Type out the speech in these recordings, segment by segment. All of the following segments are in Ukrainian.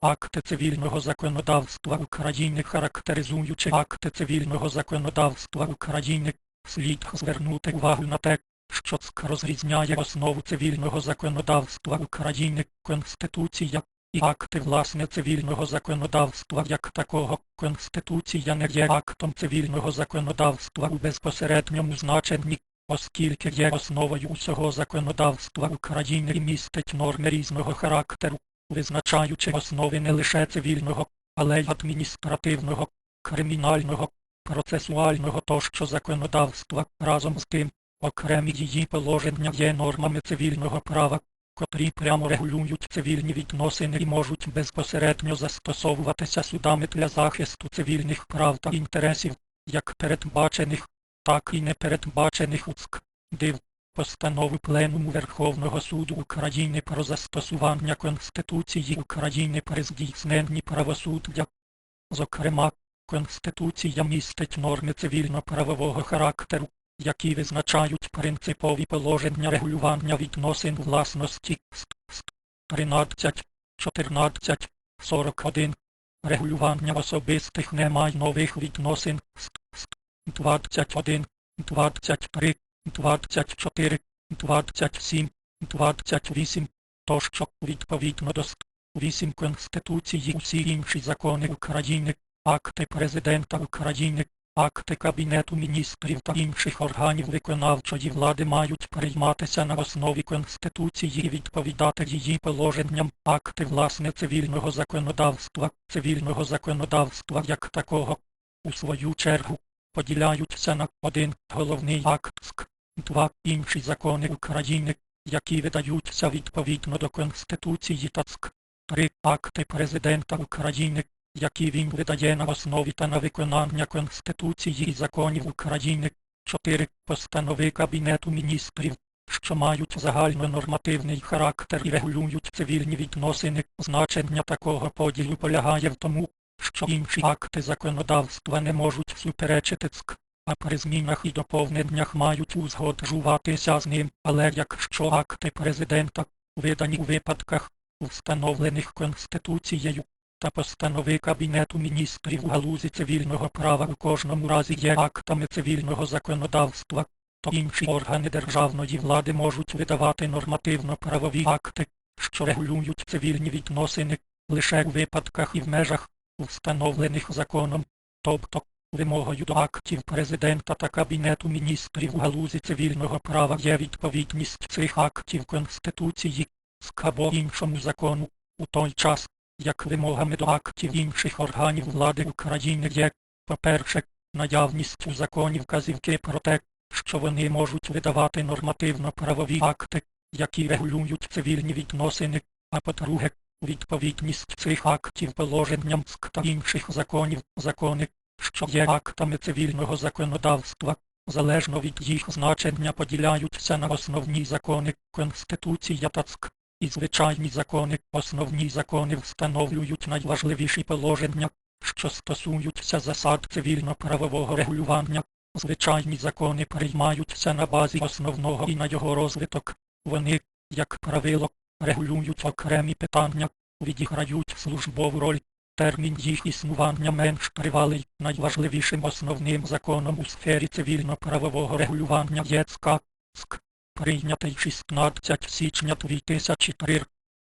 Акти цивільного законодавства України характеризуючи акти цивільного законодавства України, слід звернути увагу на те, що ЦК розрізняє основу цивільного законодавства України, Конституція, і акти власне цивільного законодавства як такого. Конституція не є актом цивільного законодавства у безпосередньому значенні, оскільки є основою усього законодавства України і містить норми різного характеру, визначаючи основи не лише цивільного, але й адміністративного, кримінального, процесуального тощо законодавства. Разом з тим, окремі її положення є нормами цивільного права, котрі прямо регулюють цивільні відносини і можуть безпосередньо застосовуватися судами для захисту цивільних прав та інтересів, як передбачених, так і непередбачених УЦК. Див. Постанови Пленуму Верховного суду України про застосування Конституції України при здійсненні правосуддя. Зокрема, Конституція містить норми цивільно-правового характеру, які визначають принципові положення регулювання відносин власності. Ст, ст, 13, 14, 41, регулювання особистих немайнових відносин. Ст, ст, 21, 23, 24, 27, 28, тощо відповідно до ст. 8 Конституції усі інші закони України, акти Президента України, акти Кабінету міністрів та інших органів виконавчої влади мають прийматися на основі Конституції і відповідати її положенням акти власне цивільного законодавства, цивільного законодавства як такого. У свою чергу поділяються на один головний акт СК, два інші закони України, які видаються відповідно до Конституції та три акти Президента України, які він видає на основі та на виконання Конституції і законів України, чотири постанови Кабінету міністрів, що мають загальнонормативний характер і регулюють цивільні відносини. Значення такого поділу полягає в тому, що інші акти законодавства не можуть суперечити ЦК, а при змінах і доповненнях мають узгоджуватися з ним, але якщо акти президента, видані у випадках, встановлених Конституцією, та постанови Кабінету міністрів у галузі цивільного права у кожному разі є актами цивільного законодавства, то інші органи державної влади можуть видавати нормативно-правові акти, що регулюють цивільні відносини лише у випадках і в межах, встановлених законом, тобто вимогою до актів президента та Кабінету міністрів у галузі цивільного права є відповідність цих актів Конституції, СК або іншому закону, у той час, як вимогами до актів інших органів влади України є, по-перше, наявність у законі вказівки про те, що вони можуть видавати нормативно-правові акти, які регулюють цивільні відносини, а по-друге, відповідність цих актів положенням СК та інших законів, закони, що є актами цивільного законодавства, залежно від їх значення поділяються на основні закони, Конституція та ЦК. І звичайні закони, основні закони встановлюють найважливіші положення, що стосуються засад цивільно-правового регулювання. Звичайні закони приймаються на базі основного і на його розвиток. Вони, як правило, регулюють окремі питання, відіграють службову роль. Термін їх існування менш тривалий. Найважливішим основним законом у сфері цивільно-правового регулювання є ЦК. Прийнятий 16 січня 2003,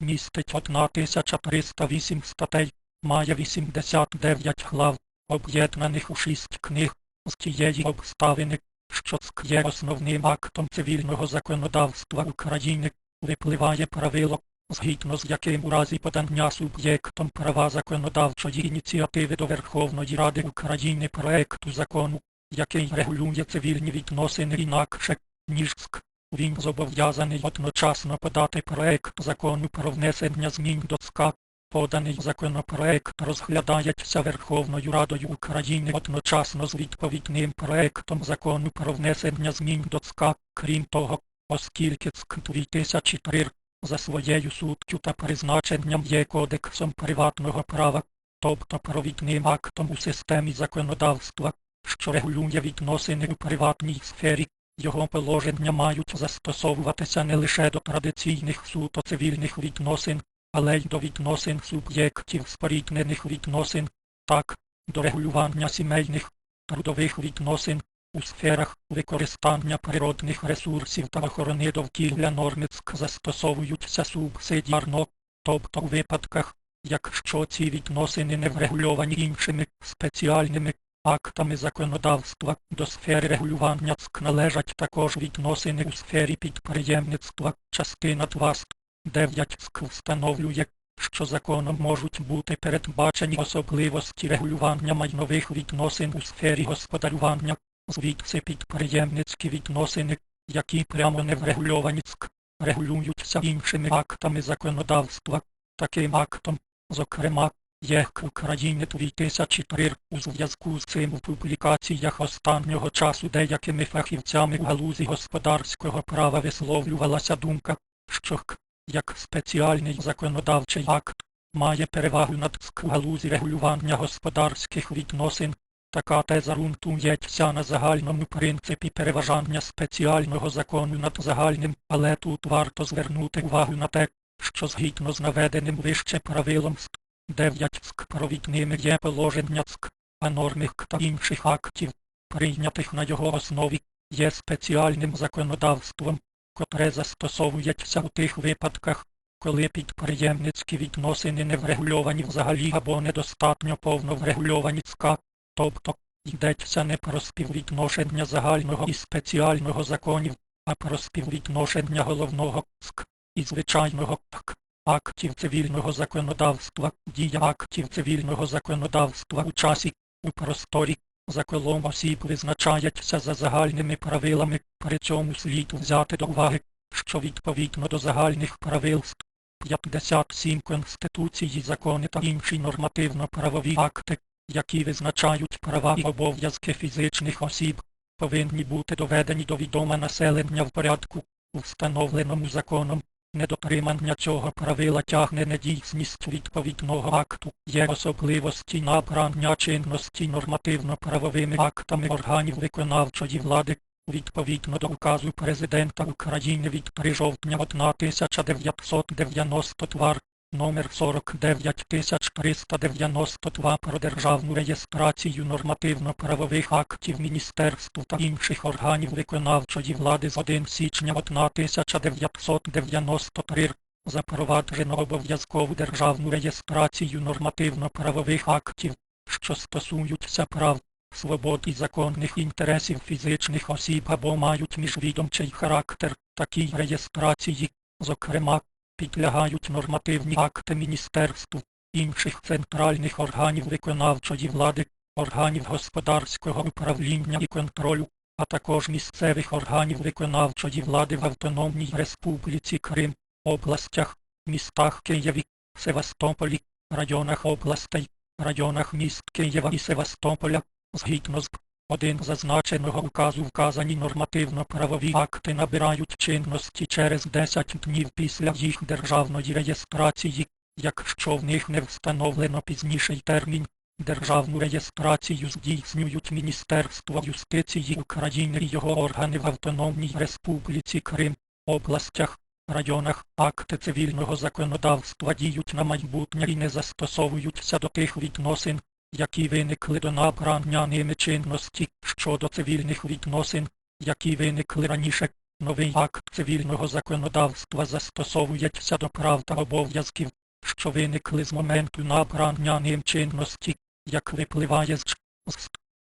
містить 1308 статей, має 89 глав, об'єднаних у 6 книг, з тієї обставини, що ЦК є основним актом цивільного законодавства України, випливає правило, згідно з яким у разі подання суб'єктом права законодавчої ініціативи до Верховної Ради України проекту закону, який регулює цивільні відносини інакше, ніж СК, він зобов'язаний одночасно подати проект закону про внесення змін до ЦК. Поданий законопроект розглядається Верховною Радою України одночасно з відповідним проектом закону про внесення змін до ЦК. Крім того, оскільки ЦК 2003 за своєю суттю та призначенням є кодексом приватного права, тобто провідним актом у системі законодавства, що регулює відносини у приватній сфері, його положення мають застосовуватися не лише до традиційних суто цивільних відносин, але й до відносин суб'єктів споріднених відносин, так, до регулювання сімейних, трудових відносин, у сферах використання природних ресурсів та охорони довкілля нормицьк застосовуються субсидіарно, тобто у випадках, якщо ці відносини не врегульовані іншими спеціальними актами законодавства до сфери регулювання ЦК належать також відносини у сфері підприємництва, частина 2 ст. 9 СК встановлює, що законом можуть бути передбачені особливості регулювання майнових відносин у сфері господарювання, звідси підприємницькі відносини, які прямо не врегульовані ЦК, регулюються іншими актами законодавства. Таким актом, зокрема, є в Україні 2003 у зв'язку з цим у публікаціях останнього часу деякими фахівцями у галузі господарського права висловлювалася думка, що К, як спеціальний законодавчий акт, має перевагу над СК галузі регулювання господарських відносин. Така теза ґрунтується на загальному принципі переважання спеціального закону над загальним, але тут варто звернути увагу на те, що згідно з наведеним вище правилом ст. 9 СК. провідними є положення ЦК, а норми та інших актів, прийнятих на його основі, є спеціальним законодавством, котре застосовується у тих випадках, коли підприємницькі відносини не врегульовані взагалі або недостатньо повно врегульовані ЦК, тобто йдеться не про співвідношення загального і спеціального законів, а про співвідношення головного ЦК і звичайного ТК. Актів цивільного законодавства, дія актів цивільного законодавства у часі, у просторі, за колом осіб визначається за загальними правилами, при цьому слід взяти до уваги, що відповідно до загальних правил ст. 57 Конституції закони та інші нормативно-правові акти, які визначають права і обов'язки фізичних осіб, повинні бути доведені до відома населення в порядку, встановленому законом. Недотримання цього правила тягне недійсність відповідного акту, є особливості набрання чинності нормативно-правовими актами органів виконавчої влади, відповідно до указу Президента України від 3 жовтня 1990 твар, номер 49392 про державну реєстрацію нормативно-правових актів Міністерств та інших органів виконавчої влади з 1 січня 1993 запроваджено обов'язкову державну реєстрацію нормативно-правових актів, що стосуються прав, свобод і законних інтересів фізичних осіб або мають міжвідомчий характер, такій реєстрації, зокрема, підлягають нормативні акти міністерств, інших центральних органів виконавчої влади, органів господарського управління і контролю, а також місцевих органів виконавчої влади в Автономній Республіці Крим, областях, містах Києві, Севастополі, районах областей, районах міст Києва і Севастополя, згідно з один зазначеного указу вказані нормативно-правові акти набирають чинності через 10 днів після їх державної реєстрації, якщо в них не встановлено пізніший термін. Державну реєстрацію здійснюють Міністерство юстиції України і його органи в Автономній Республіці Крим, областях, районах. Акти цивільного законодавства діють на майбутнє і не застосовуються до тих відносин, які виникли до набрання ними чинності щодо цивільних відносин, які виникли раніше. Новий акт цивільного законодавства застосовується до прав та обов'язків, що виникли з моменту набрання ним чинності, як випливає з Ч-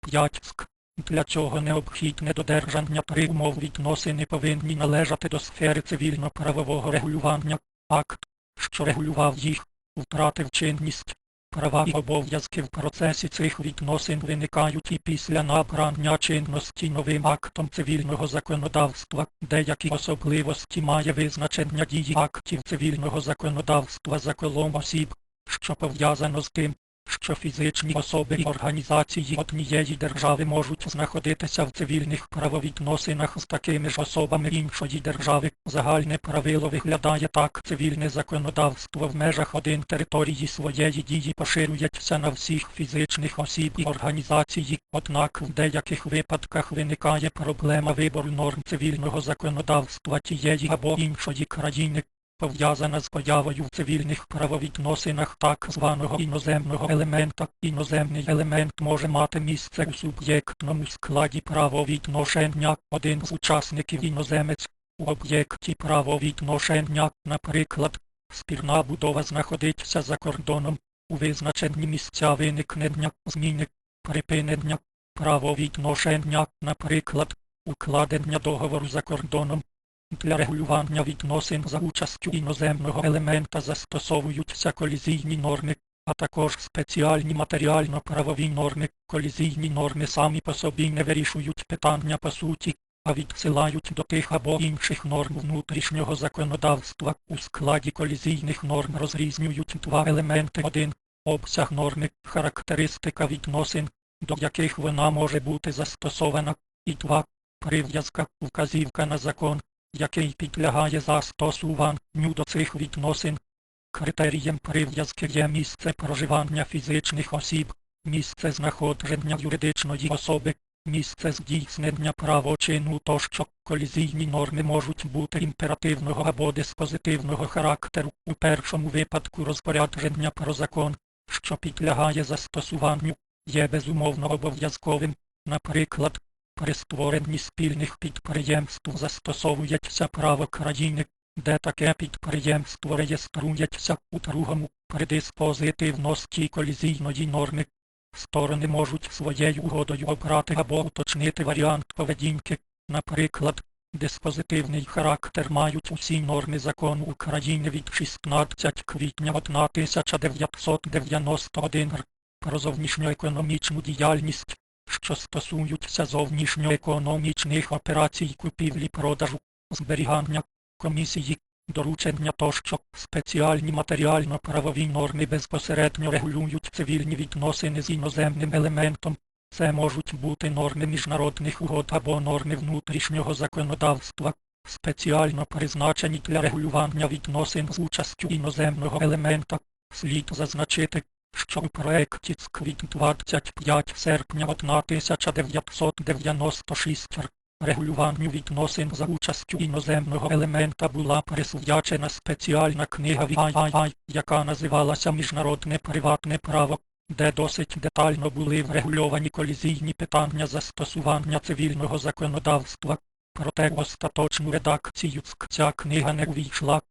5 Для цього необхідне додержання три умов відносини повинні належати до сфери цивільно-правового регулювання. Акт, що регулював їх, втратив чинність. Права і обов'язки в процесі цих відносин виникають і після набрання чинності новим актом цивільного законодавства, деякі особливості має визначення дії актів цивільного законодавства за колом осіб, що пов'язано з тим, що фізичні особи і організації однієї держави можуть знаходитися в цивільних правовідносинах з такими ж особами іншої держави. Загальне правило виглядає так. Цивільне законодавство в межах один території своєї дії поширюється на всіх фізичних осіб і організації, однак в деяких випадках виникає проблема вибору норм цивільного законодавства тієї або іншої країни. Пов'язана з появою в цивільних правовідносинах так званого іноземного елемента. Іноземний елемент може мати місце у суб'єктному складі правовідношення. Один з учасників іноземець у об'єкті правовідношення, наприклад, спірна будова знаходиться за кордоном у визначенні місця виникнення, зміни, припинення, правовідношення, наприклад, укладення договору за кордоном. Для регулювання відносин за участю іноземного елемента застосовуються колізійні норми, а також спеціальні матеріально-правові норми. Колізійні норми самі по собі не вирішують питання по суті, а відсилають до тих або інших норм внутрішнього законодавства. У складі колізійних норм розрізнюють два елементи. Один – обсяг норми, характеристика відносин, до яких вона може бути застосована, і два – прив'язка, вказівка на закон, який підлягає застосуванню до цих відносин. Критерієм прив'язки є місце проживання фізичних осіб, місце знаходження юридичної особи, місце здійснення правочину тощо колізійні норми можуть бути імперативного або диспозитивного характеру. У першому випадку розпорядження про закон, що підлягає застосуванню, є безумовно обов'язковим, наприклад, при створенні спільних підприємств застосовується право країни, де таке підприємство реєструється у другому при диспозитивності колізійної норми. Сторони можуть своєю угодою обрати або уточнити варіант поведінки, наприклад, диспозитивний характер мають усі норми закону України від 16 квітня 1991 р. про зовнішньоекономічну діяльність, що стосуються зовнішньоекономічних операцій купівлі-продажу, зберігання, комісії, доручення тощо спеціальні матеріально-правові норми безпосередньо регулюють цивільні відносини з іноземним елементом. Це можуть бути норми міжнародних угод або норми внутрішнього законодавства, спеціально призначені для регулювання відносин з участю іноземного елемента. Слід зазначити, що у проекті ЦКВІД 25 серпня 1996. Регулюванню відносин за участю іноземного елемента була присвячена спеціальна книга VII, яка називалася Міжнародне приватне право, де досить детально були врегульовані колізійні питання застосування цивільного законодавства. Проте в остаточну редакцію ця книга не увійшла,